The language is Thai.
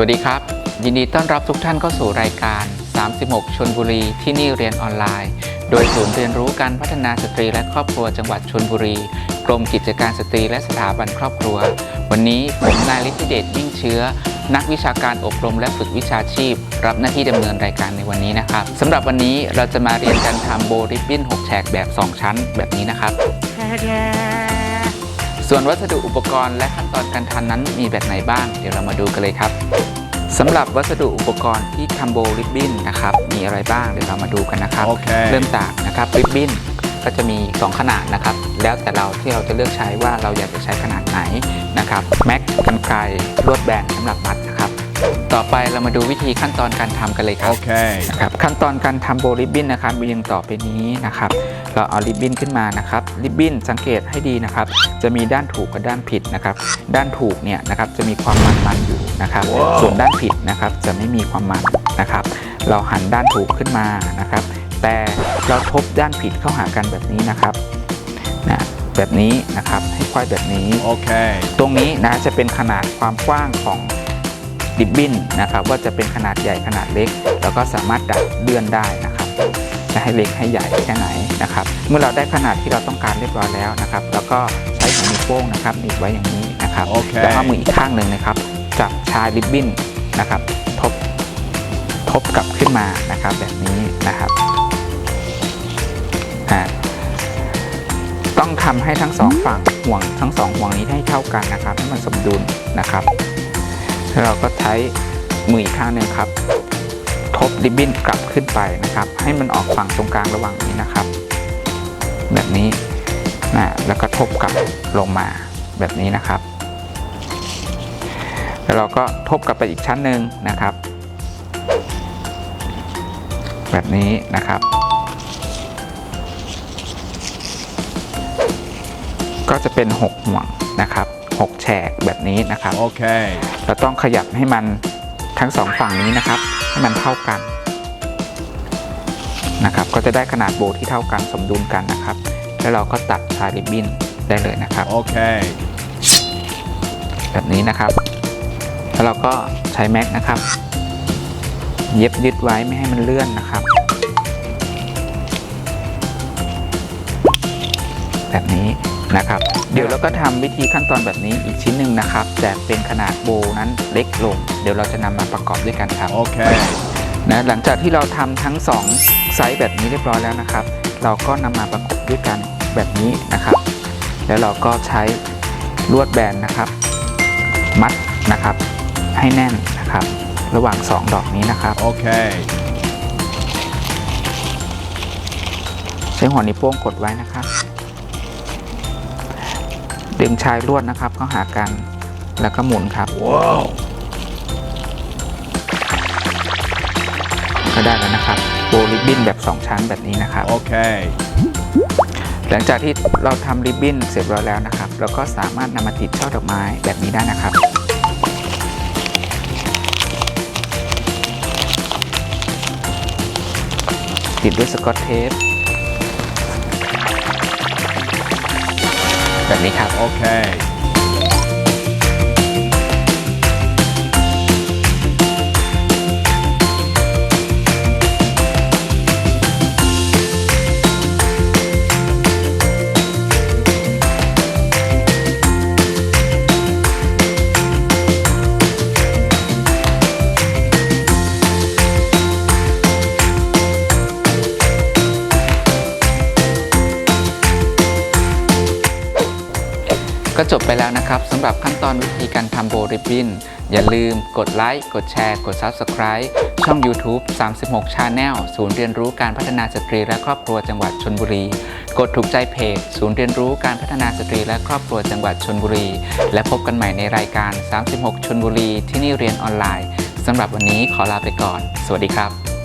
วัสดีครับ ยินดีต้อนรับทุกท่านเข้าสู่รายการ 36 ชนบุรีที่นี่เรียนออนไลน์ โดยศูนย์เรียนรู้การพัฒนาสตรีและครอบครัวจังหวัดชนบุรี กรมกิจการสตรีและสถาบันครอบครัว วันนี้ผมนายฤทธิเดชยิ่งเชื้อ นักวิชาการอบรมและฝึกวิชาชีพ รับหน้าที่ดำเนินรายการในวันนี้นะครับสำหรับวันนี้เราจะมาเรียนการทำโบริบบิ้น 6 แฉกแบบ 2 ชั้นแบบนี้นะครับ ส่วนวัสดุอุปกรณ์และขั้นตอนการทำนั้นมีแบบไหนบ้าง เดี๋ยวเรามาดูกันเลยครับสำหรับวัสดุอุปกรณ์ที่ทำโบริบบิ้นนะครับมีอะไรบ้างเดี๋ยวเรามาดูกันนะครับโอเคเริ่มจากนะครับริบบิ้นก็จะมี 2 ขนาดนะครับ แล้วแต่เราที่เราจะเลือกใช้ว่าเราอยากจะใช้ขนาดไหนนะครับแม็กกันไกรลวดแบนสำหรับมัดนะครับ ต่อไปเรามาดูวิธีขั้นตอนการทำกันเลยครับ Okay. นะครับขั้นตอนการทำโบริบบิ้นนะครับมีอย่างต่อไปนี้นะครับเราเอาริบบิ้นขึ้นมานะครับริบบิ้นสังเกตให้ดีนะครับ จะมีด้านถูกกับด้านผิดนะครับ ด้านถูกเนี่ยนะครับจะมีความมันมันๆอยู่นะครับ ส่วนด้านผิดนะครับจะไม่มีความมันนะครับ เราหันด้านถูกขึ้นมานะครับ แต่เราทบด้านผิดเข้าหากันแบบนี้นะครับนะแบบนี้นะครับให้ควายแบบนี้ Okay. ตรงนี้นะจะเป็นขนาดความกว้างของ ดิบบิ้นนะครับว่าจะเป็นขนาดใหญ่ขนาดเล็ก แล้วก็สามารถดัดเลื่อนได้นะครับจะให้เล็กให้ใหญ่แค่ไหนนะครับ เมื่อเราได้ขนาดที่เราต้องการเรียบร้อยแล้วนะครับ แล้วก็ใช้หัวนิ้วโป้งนะครับหนีบไว้อย่างนี้นะครับโอเคแล้วเอามืออีกข้างหนึ่งนะครับ จับชายริบบิ้นนะครับ ทบทบกลับขึ้นมานะครับ แบบนี้นะครับอ่าต้องทำให้ทั้งสองฝั่งห่วงทั้งสองห่วงนี้ให้เท่ากันนะครับให้มันสมดุลนะครับแล้ว เราก็ใช้มืออีกข้างหนึ่งครับ ทบริบบิ้นกลับขึ้นไปนะครับ ให้มันออกฝั่งตรงกลางระหว่างนี้นะครับ แบบนี้นะแล้วก็ทบกลับลงมาแบบนี้นะครับ แล้วเราก็ทบกลับไปอีกชั้นหนึ่งนะครับ แบบนี้นะครับก็จะเป็น 6 ห่วงนะครับ 6 แฉกแบบนี้นะครับ Okay. เราต้องขยับให้มันทั้งสองฝั่งนี้นะครับ ให้มันเท่ากันนะครับ ก็จะได้ขนาดโบที่เท่ากันสมดุลกันนะครับ แล้วเราก็ตัดชายริบบิ้นได้เลยนะครับ Okay. แบบนี้นะครับ แล้วเราก็ใช้แม็กนะครับ เย็บยึดไว้ไม่ให้มันเลื่อนนะครับ แบบนี้ นะครับ เดี๋ยวเราก็ทำวิธีขั้นตอนแบบนี้อีกชิ้นหนึ่งนะครับ แต่เป็นขนาดโบนั้นเล็กลง เดี๋ยวเราจะนำมาประกอบด้วยกันครับ Okay. นะหลังจากที่เราทำทั้งสองไซส์แบบนี้เรียบร้อยแล้วนะครับ เราก็นำมาประกบด้วยกันแบบนี้นะครับ แล้วเราก็ใช้ลวดแบนนะครับ มัดนะครับ ให้แน่นนะครับ ระหว่างสองดอกนี้นะครับ Okay. ใช้หัวนิ้วโป้งกดไว้นะครับ ดึงชายลวดนะครับเข้าหากัน แล้วก็หมุนครับ Whoa. ก็ได้แล้วนะครับโบริบบิ้นแบบ 2 ชั้นแบบนี้นะครับ Okay. หลังจากที่เราทำริบบิ้นเสร็จแล้วแล้วนะครับ เราก็สามารถนำมาติดช่อดอกไม้แบบนี้ได้นะครับติดด้วยสกอตเทป แบบนี้ครับ โอเค ก็จบไปแล้วนะครับสำหรับขั้นตอนวิธีการทำโบริบบินอย่าลืมกดไลค์ กดแชร์ กด Subscribe ช่อง YouTube 36 Channel ศูนย์เรียนรู้การพัฒนาสตรีและครอบครัวจังหวัดชนบุรี กดถูกใจเพจ ศูนย์เรียนรู้การพัฒนาสตรีและครอบครัวจังหวัดชนบุรี และพบกันใหม่ในรายการ 36 ชนบุรี ที่นี่เรียนออนไลน์สำหรับวันนี้ขอลาไปก่อน สวัสดีครับ